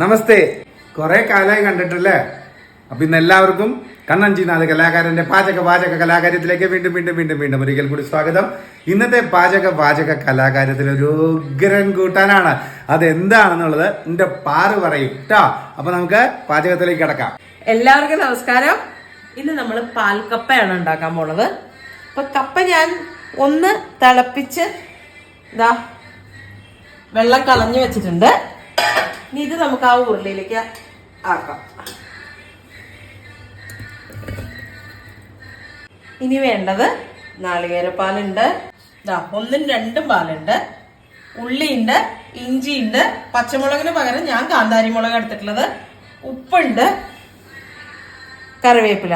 നമസ്തേ. കുറെ കാലമായി കണ്ടിട്ടല്ലേ? അപ്പൊ ഇന്ന് എല്ലാവർക്കും കണ്ണഞ്ചിനാഥ് കലാകാരന്റെ പാചക വാചക കലാകാര്യത്തിലേക്ക് വീണ്ടും വീണ്ടും വീണ്ടും വീണ്ടും ഒരിക്കൽ കൂടി സ്വാഗതം. ഇന്നത്തെ പാചക വാചക കലാകാര്യത്തിൽ ഒരു ഉഗ്രൻ കൂട്ടാനാണ്. അതെന്താണെന്നുള്ളത് എന്റെ പാറ് പറയും. കേട്ടോ അപ്പൊ നമുക്ക് പാചകത്തിലേക്ക് കിടക്കാം. എല്ലാവർക്കും നമസ്കാരം. ഇന്ന് നമ്മൾ പാൽക്കപ്പയാണ് ഉണ്ടാക്കാൻ പോണത്. അപ്പൊ കപ്പ ഞാൻ ഒന്ന് തിളപ്പിച്ച് ഇതാ വെള്ളം കളഞ്ഞു വെച്ചിട്ടുണ്ട്. ഇനി ഇത് നമുക്ക് ആ ഉരുളിയിലേക്ക് ആക്കാം. ഇനി വേണ്ടത് നാളികേരപ്പാലുണ്ട്. ഒന്നും രണ്ടും പാലുണ്ട്. ഉള്ളിയുണ്ട് ഇഞ്ചിയുണ്ട് പച്ചമുളകിന് പകരം ഞാൻ കാന്താരി മുളക് എടുത്തിട്ടുള്ളത്. ഉപ്പുണ്ട് കറിവേപ്പില.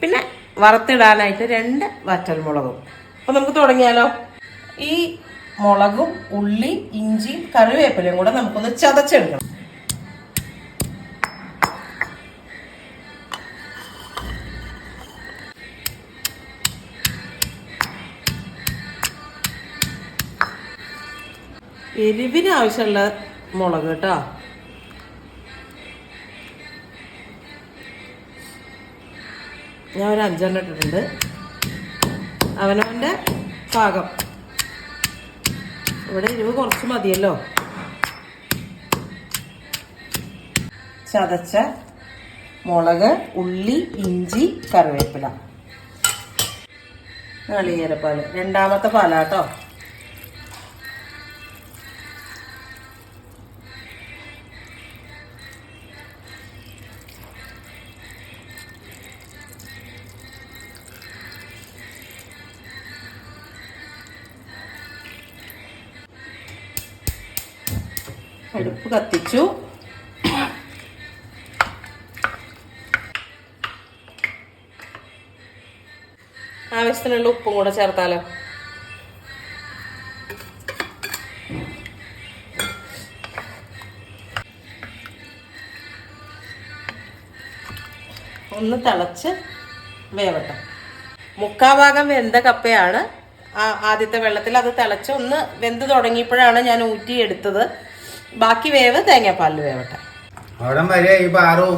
പിന്നെ വറുത്തിടാനായിട്ട് രണ്ട് വറ്റൽമുളകും. അപ്പൊ നമുക്ക് തുടങ്ങിയാലോ? ഈ മുളകും ഉള്ളി ഇഞ്ചി കറിവേപ്പിലയും കൂടെ നമുക്കൊന്ന് ചതച്ചെടുക്കണം. എരിവിന് ആവശ്യമുള്ള മുളക് കേട്ടോ. ഞാൻ ഒരു അഞ്ചെണ്ണം ഇട്ടിട്ടുണ്ട്. അവനവന്റെ പാകം. ഇവിടെ എരിവ് കുറച്ച് മതിയല്ലോ. ചതച്ച മുളക് ഉള്ളി ഇഞ്ചി കറിവേപ്പില. നാളികേരപ്പാൽ രണ്ടാമത്തെ പാലാട്ടോ. അടുപ്പ് കത്തിച്ചു. ആവശ്യത്തിനുള്ള ഉപ്പും കൂടെ ചേർത്താലോ? ഒന്ന് തിളച്ച് വേവട്ടെ. മുക്കാ ഭാഗം വെന്ത കപ്പയാണ്. ആദ്യത്തെ വെള്ളത്തിൽ അത് തിളച്ച് ഒന്ന് വെന്ത് തുടങ്ങിയപ്പോഴാണ് ഞാൻ ഊറ്റി എടുത്തത് ബാക്കി വേവ് തേങ്ങാപ്പാലിൽ വേവട്ടെ. അവിടെ വരെ ഈ പാറു.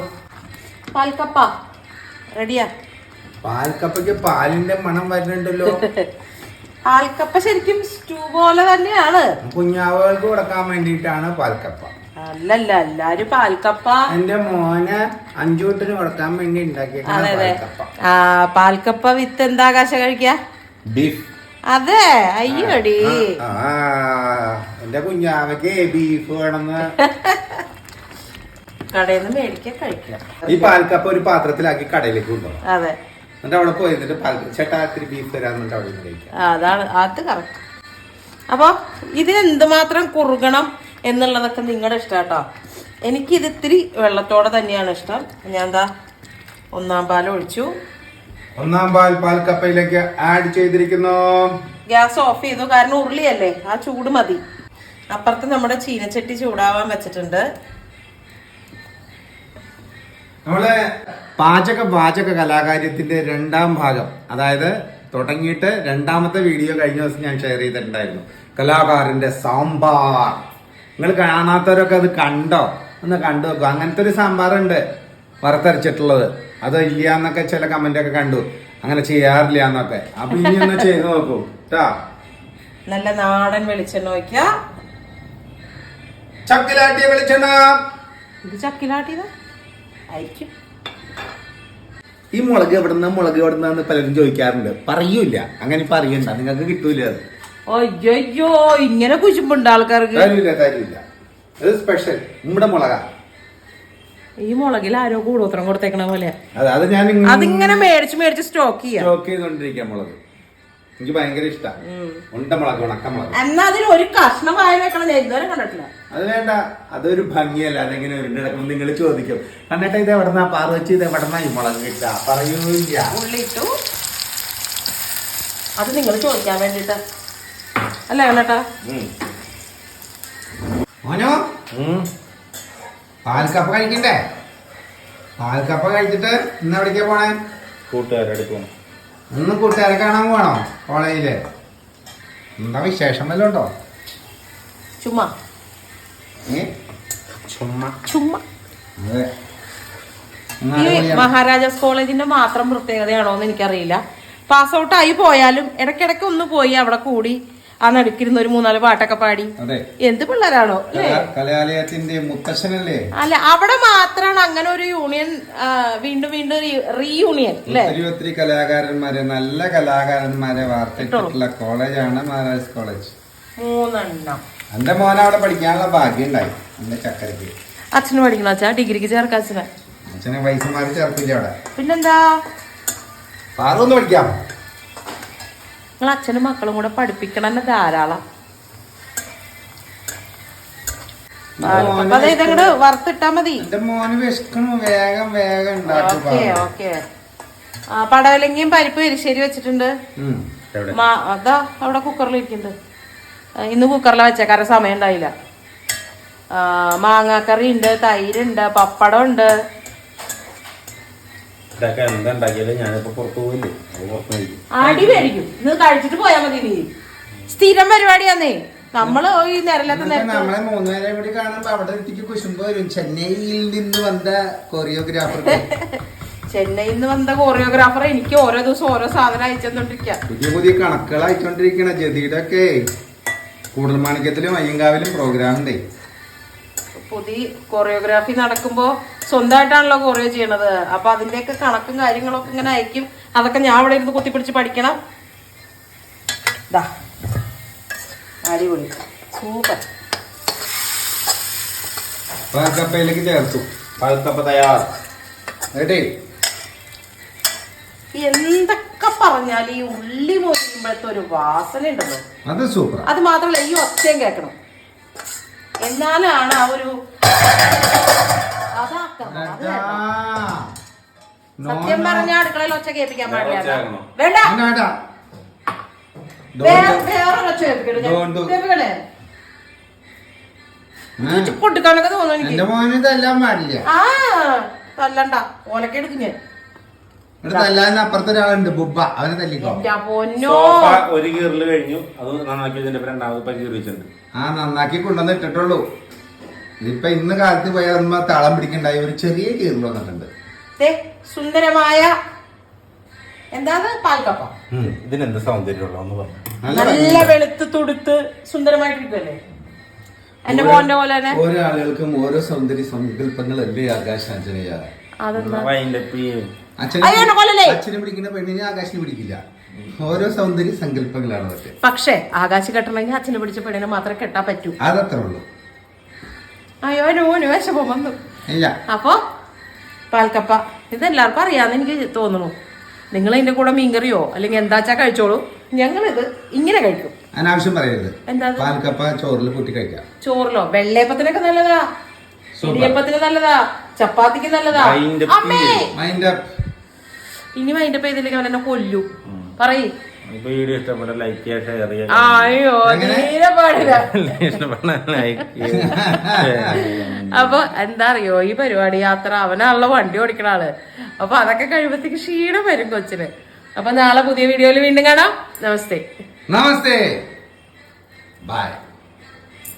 പാൽക്കപ്പ. റെഡിയാ. പാൽക്കപ്പയ്ക്ക് പാലിന്റെ മണം വരുന്നുണ്ടല്ലോ. പാൽക്കപ്പ ശരിക്കും സ്റ്റൂ പോലെ തന്നെയാണ്. കുഞ്ഞാവുകൾക്ക് കൊടുക്കാൻ വേണ്ടിയിട്ടാണ് പാൽക്കപ്പ. അല്ലല്ല എല്ലാരും പാൽക്കപ്പ. എന്റെ മോന് അഞ്ചൂട്ടിന് കൊടുക്കാൻ വേണ്ടി അതെ ഉണ്ടാക്കിയേക്കാണ് അതെ പാൽക്കപ്പ. ആ പാൽക്കപ്പ വിത്ത് എന്താ കാശ കഴിക്ക? ബീഫ്. അതെ അയ്യോടി. ആ. എന്റെ കുഞ്ഞാവയ്ക്ക് ബീഫ് വേണമെന്ന്. കടയിൽ നിന്ന് മേടിക്കാൻ കഴിക്കാം. ഈ പാൽക്കപ്പ ഒരു പാത്രത്തിലാക്കി കടയിലേക്ക് കൊണ്ടുപോകും അതെ. എന്നിട്ട് അവിടെ പോയിട്ട് എന്നിട്ട് പാൽ ചേട്ടാ ഇത്തിരി ബീഫ് തരാന്നിട്ട് അവിടെ നിന്ന് കഴിക്കാം. അതാണ് അത് കറക്റ്റ് അപ്പോൾ ഇത് എന്തുമാത്രം കുറുകണം എന്നുള്ളതൊക്കെ നിങ്ങളുടെ ഇഷ്ടം കേട്ടോ. ഇത് ഇത്തിരി വെള്ളത്തോടെ തന്നെയാണ് ഇഷ്ടം. ഞാൻ എന്താ ഒന്നാം പാൽ ഒഴിച്ചു. ഒന്നാം പാൽ പാൽ കപ്പയിലേക്ക് ആഡ് ചെയ്തിരിക്കുന്നു. ഗ്യാസ് ഓഫ് ചെയ്തു. കാരണം ഉരുളിയല്ലേ ആ ചൂട് മതി. അപ്പുറത്ത് നമ്മുടെ ചീനച്ചട്ടി ചൂടാവാൻ വെച്ചിട്ടുണ്ട്. നമ്മൾ പാചക പാചക കലാകാര്യത്തിന്റെ രണ്ടാം ഭാഗം അതായത് തുടങ്ങിയിട്ട് രണ്ടാമത്തെ വീഡിയോ കഴിഞ്ഞ ദിവസം ഞാൻ ഷെയർ ചെയ്തിട്ടുണ്ടായിരുന്നു. കലാകാരന്റെ സാമ്പാർ. നിങ്ങൾ കാണാത്തവരൊക്കെ അത് കണ്ടോ? ഒന്ന് കണ്ടു നോക്കും. അങ്ങനത്തെ ഒരു സാമ്പാറുണ്ട് വറുത്തരച്ചിട്ടുള്ളത്. അത് ഇല്ല എന്നൊക്കെ ചില കമന്റ് ഒക്കെ കണ്ടു. അങ്ങനെ ചെയ്യാറില്ല എന്നൊക്കെ. അപ്പൊ ഇനി ഒന്ന് ചെയ്തു നോക്കൂ. കേട്ടാ നല്ല നാടൻ വെളിച്ചെണ്ണ ഒഴിക്ക ചക്കിലാട്ടിയ വെളിച്ചെണ്ണ. ഇത് ചക്കിലാട്ടിയതാ? ആയിരിക്കും. ഈ മുളക് എവിടുന്ന മുളക് എവിടുന്ന പലരും ചോദിക്കാറുണ്ട്. പറയൂല അങ്ങനെ പറയണ്ട. നിങ്ങൾക്ക് കിട്ടൂല അത്. അയ്യോ ഇങ്ങനെ കുശുമ്പുണ്ട് ആൾക്കാർക്ക്. തരൂല തരൂല അത് സ്പെഷ്യൽ നമ്മുടെ മുളക. ഈ മുളകിൽ ആരോ കൂടോത്രം കൊടുത്തേക്കണ പോലെ. അതിങ്ങനെ മേടിച്ച് മേടിച്ച് സ്റ്റോക്ക് ചെയ്യാം. സ്റ്റോക്ക് ചെയ്തോണ്ടിരിക്കാം മുളക്. എനിക്ക് ഭയങ്കര ഇഷ്ടമാണ് ഉണ്ടമുളക് ഉണക്കമുളക്. ഉണക്ക മുളക് എന്നാ അതിൽ ഒരു കഷ്ണം വായ വെക്കണം ഇതുവരെ കണ്ടിട്ടില്ല. അത് വേണ്ട അതൊരു ഭംഗിയല്ല അതെങ്ങനെ ഉരുണ്ടടക്കം നിങ്ങൾ ചോദിക്കും. കണ്ടിട്ട് ഇത് എവിടെന്നാ? പാറ വെച്ച് ഇത് എവിടെന്നാ ഈ മുളക് കിട്ടാ പറയൂല്ല. ഉള്ളി ഇട്ടു അത് നിങ്ങൾ ചോദിക്കാൻ വേണ്ടിട്ട്. അല്ലേ കണ്ടട്ടാ. മോനോ? പാൽക്കപ്പ കഴിക്കണ്ടേ? പാൽക്കപ്പ കഴിച്ചിട്ട് ഇന്ന് എവിടേക്കാ പോണേ? കൂട്ടുകാരുടെ പോകണം ഇന്ന് കൂട്ടുകാരെ കാണാൻ പോണോ കോളേജിൽ. എന്താ വിശേഷം വല്ലതും ഉണ്ടോ? ചുമ്മാ. ഏ? ചുമ്മാ. ചുമ്മാ. അതെ. ഈ മഹാരാജാസ് കോളേജിന്റെ മാത്രം പ്രത്യേകതയാണോ എന്ന് എനിക്കറിയില്ല. പാസ് ഔട്ട് ആയി പോയാലും ഇടക്കിടക്ക് ഒന്ന് പോയി അവിടെ കൂടി. ആ നടുക്കിരുന്ന് ഒരു മൂന്നാൽ പാട്ടൊക്കെ പാടി. എന്ത് പിള്ളേരാണോ കലാലയത്തിന്റെ മുത്തശ്ശനല്ലേ? അല്ല അവിടെ മാത്രമാണ് അങ്ങനെ ഒരു യൂണിയൻ വീണ്ടും വീണ്ടും റീയൂണിയൻ ഒത്തിരി ഒത്തിരി കലാകാരന്മാരെ നല്ല കലാകാരന്മാരെ വാർത്തിട്ടുള്ള കോളേജാണ് മഹാരാജ് കോളേജ്. മൂന്നെണ്ണം. എന്റെ മോനെ അവിടെ പഠിക്കാനുള്ള ഭാഗ്യം ഉണ്ടായി എന്റെ ചക്കരക്ക് അച്ഛന് പഠിക്കണോ അച്ഛാ ഡിഗ്രിക്ക് ചേർക്കാം അച്ഛനെ. അച്ഛനെ വയസ്സുമാർ ചേർക്കില്ല അവിടെ. പിന്നെന്താ? പാറൊന്ന് പഠിക്കാം. നിങ്ങൾ അച്ഛനും മക്കളും കൂടെ പഠിപ്പിക്കണം തന്നെ ധാരാളം അപ്പൊ വറുത്തിട്ടാ മതി. വേഗം വേഗം ഓക്കെ ഓക്കെ. പടവലങ്ങിയും പരിപ്പ് എരിശ്ശേരി വെച്ചിട്ടുണ്ട്. അതാ അവിടെ കുക്കറിൽ ഇരിക്കുന്നുണ്ട് ഇന്ന് കുക്കറിൽ വെച്ച കാരണം സമയം ഉണ്ടായില്ല. മാങ്ങാക്കറി ഉണ്ട് തൈരുണ്ട് പപ്പടം ഉണ്ട്. ഇതൊക്കെ എന്താ ഉണ്ടാക്കിയാലും ഞാനിപ്പോ പുറത്തു പോയില്ലേ അടി കഴിച്ചിട്ട് പോയാ മതി നീ. സ്ഥിരം പരിപാടിയാന്നേ നമ്മൾ ഈ നേരത്തെ നമ്മളെ മൂന്നുപേരെ കൂടി കാണുമ്പോ അവിടെ എത്തിക്ക് കുശുമ്പോ വരും. ചെന്നൈയിൽ നിന്ന് വന്ന കൊറിയോഗ്രാഫർ ചെന്നൈയിൽ നിന്ന് വന്ന കോറിയോഗ്രാഫർ എനിക്ക് ഓരോ ദിവസം ഓരോ സാധനം അയച്ചോണ്ടിരിക്കാം പുതിയ പുതിയ കണക്കുകൾ അയച്ചോണ്ടിരിക്കണ ജതിയുടെ ഒക്കെ കൂടുതൽ മാണിക്യത്തിലും അയ്യങ്കാവിലും പ്രോഗ്രാം ഉണ്ടേ. പുതിയ കൊറിയോഗ്രാഫി നടക്കുമ്പോൾ സ്വന്തമായിട്ടാണല്ലോ കൊറിയോ ചെയ്യണത്. അപ്പൊ അതിന്റെയൊക്കെ കണക്കും കാര്യങ്ങളൊക്കെ ഇങ്ങനെ അയക്കും. അതൊക്കെ ഞാൻ അവിടെ ഇരുന്ന് കുത്തിപ്പിടിച്ച് പഠിക്കണം. അടിപൊളി. സൂപ്പർ. ചേർത്തു. തയ്യാർ. കേട്ടേ എന്തൊക്കെ പറഞ്ഞാൽ ഈ ഉള്ളി മൊരിയുമ്പോഴത്തെ ഒരു വാസന ഉണ്ടല്ലോ അത് സൂപ്പർ അത് മാത്രമല്ല ഈ ഒച്ചയും കേൾക്കണം. എന്നാലാണ് ആ ഒരു അത് സത്യം പറഞ്ഞ അടുക്കളയിൽ ഒച്ച കേൾപ്പിക്കാൻ പാടില്ല? വേണ്ട. വേണ്ട വേറെ ഒച്ച. കേൾപ്പിക്കണേ? ഇത് തോന്നുന്നു എനിക്ക്. പാടില്ല. ആ തല്ലണ്ട. ഓലക്കെടുക്കും ഞാൻ. ഇവിടെ അപ്പുറത്തെ ഒരാളുണ്ട് ബുബ്ബ. അവനെ തല്ലിക്കോ. സോഫ ഒരു കീറിൽ കഴിഞ്ഞു. അത് നന്നാക്കി രണ്ടാമത് ഇപ്പൊ കീറി വെച്ചിട്ടുണ്ട്. ആ നന്നാക്കി കൊണ്ടുവന്ന് ഇട്ടിട്ടുള്ളൂ. ഇതിപ്പോ ഇന്ന് കാലത്ത് പോയാൽ നമ്മ താളം പിടിക്കണ്ടായി. ഒരു ചെറിയ കീറിൽ വന്നിട്ടുണ്ട്. ദേ, സുന്ദരമായ എന്താണ് പാൽക്കപ്പ. ഇതിനെന്ത് സൗന്ദര്യമുള്ള ഒന്ന് പറഞ്ഞു നല്ല നല്ല വെളുത്ത് തുടുത്ത് സുന്ദരമായിട്ടിരിക്കുമല്ലേ എന്റെ മോന്റെ പോലെ തന്നെ. ഓരോ ആളുകൾക്കും ഓരോ സൗന്ദര്യ സങ്കല്പങ്ങളല്ലേ ആകാശാഞ്ജനയാണ് അതെന്താ? വൈൻഡപ്പ്? അച്ഛനെ പിടിക്കുന്ന പെണ്ണിനെ ആകാശിനെ പിടിക്കില്ല. ഓരോ സൗന്ദര്യ സങ്കല്പങ്ങളാണ് അതൊക്കെ. പക്ഷേ ആകാശ് കെട്ടണമെങ്കിൽ അച്ഛനെ പിടിച്ച പെണ്ണിനെ മാത്രമേ കെട്ടാൻ പറ്റൂ. അതത്രേ ഉള്ളൂ. അയ്യോ നോന് വിശപ്പം വന്നു. ഇല്ല. അപ്പോ പാൽക്കപ്പ ഇതെല്ലാവർക്കും അറിയാന്ന് എനിക്ക് തോന്നുന്നു. നിങ്ങൾ ഇതിന്റെ കൂടെ മീൻകറിയോ അല്ലെങ്കിൽ എന്താച്ചാ കഴിച്ചോളൂ. ഞങ്ങളിത് ഇങ്ങനെ കഴിക്കും. അനാവശ്യം പറയരുത്. എന്താ പാൽക്കപ്പ ചോറിൽ കൂട്ടി കഴിക്കാം. ചോറിലോ? വെള്ളയപ്പത്തിനൊക്കെ നല്ലതാ. ഇടിയപ്പത്തിന് നല്ലതാ. ചപ്പാത്തിക്ക് നല്ലതാ. അമ്മേ! മൈൻഡ് അപ്പ് ഇനി അതിന്റെ പേരിലേക്ക് അവൻ എന്നെ കൊല്ലു. പറയ്. വീഡിയോ ഇഷ്ടപ്പെട്ട ലൈക്ക് ചെയ്യുക ഷെയർ ചെയ്യുക അയ്യോ തീരെ പാടില്ല. ഇഷ്ടപ്പെട്ട ലൈക്ക് അപ്പൊ എന്താ അറിയോ ഈ പരിപാടി യാത്ര അവനാണല്ലോ വണ്ടി ഓടിക്കണ ആൾ. അപ്പൊ അതൊക്കെ കഴിയുമ്പത്തേക്ക് ക്ഷീണം വരും കൊച്ചിന്. അപ്പൊ നാളെ പുതിയ വീഡിയോയിൽ വീണ്ടും കാണാം. നമസ്തേ. നമസ്തേ. ബൈ